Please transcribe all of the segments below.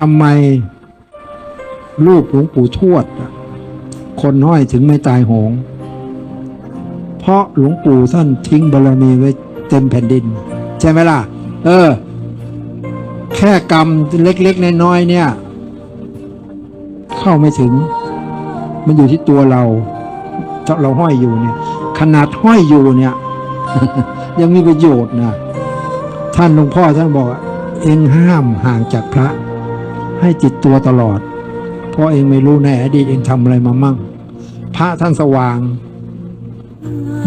ทำไมรูปหลวงปู่ทวด คนห้อยถึงไม่ตายโหง เพราะหลวงปู่ท่านทิ้งบารมีไว้เต็มแผ่นดิน ใช่ไหมล่ะ เออ แค่กรรมเล็กๆน้อยๆเนี่ย เข้าไม่ถึง มันอยู่ที่ตัวเราเราห้อยอยู่เนี่ย ขนาดห้อยอยู่เนี่ย ยังมีประโยชน์นะท่านหลวงพ่อท่านบอกเองห้ามห่างจากพระ ให้ติดตัวตลอด เพราะเองไม่รู้ในอดีตเองทำอะไรมามั่ง พระท่านสว่าง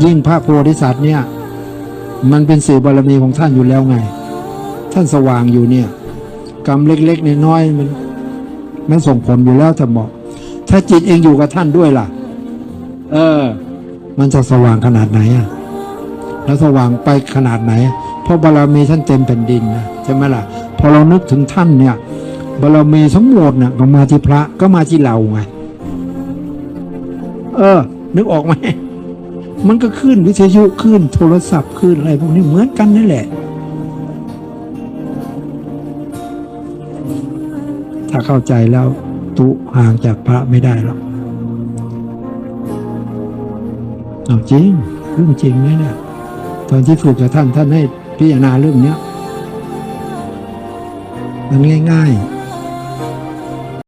ยิ่งพระโพธิสัตว์เนี่ย มันเป็นสื่อบารมีของท่านอยู่แล้วไง ท่านสว่างอยู่เนี่ย กรรมเล็กๆน้อยๆมันมันส่งผลอยู่แล้วท่านบอกถ้าจิตเองอยู่กับท่านด้วยล่ะ เออ มันจะสว่างขนาดไหนอะแล้วสว่างไปขนาดไหน เพราะบารมีท่านเต็มแผ่นดินนะใช่ไหมล่ะ พอเรานึกถึงท่านเนี่ย บารมีทั้งหมดนี่ยก็มาที่พระก็มาที่เราไงเออ นึกออกไหมมันก็ขึ้นวิทยุขึ้น โทรศัพท์ขึ้นอะไรพวกนี้เหมือนกันนั่นแหละ ถ้าเข้าใจแล้ว ตุห่างจากพระไม่ได้หรอกเอาจริงเรื่องจริงนะเนี่ยตอนที่ฝึกกับท่านท่านให้พิจารณาเรื่องเนี้ยมันง่าย ๆ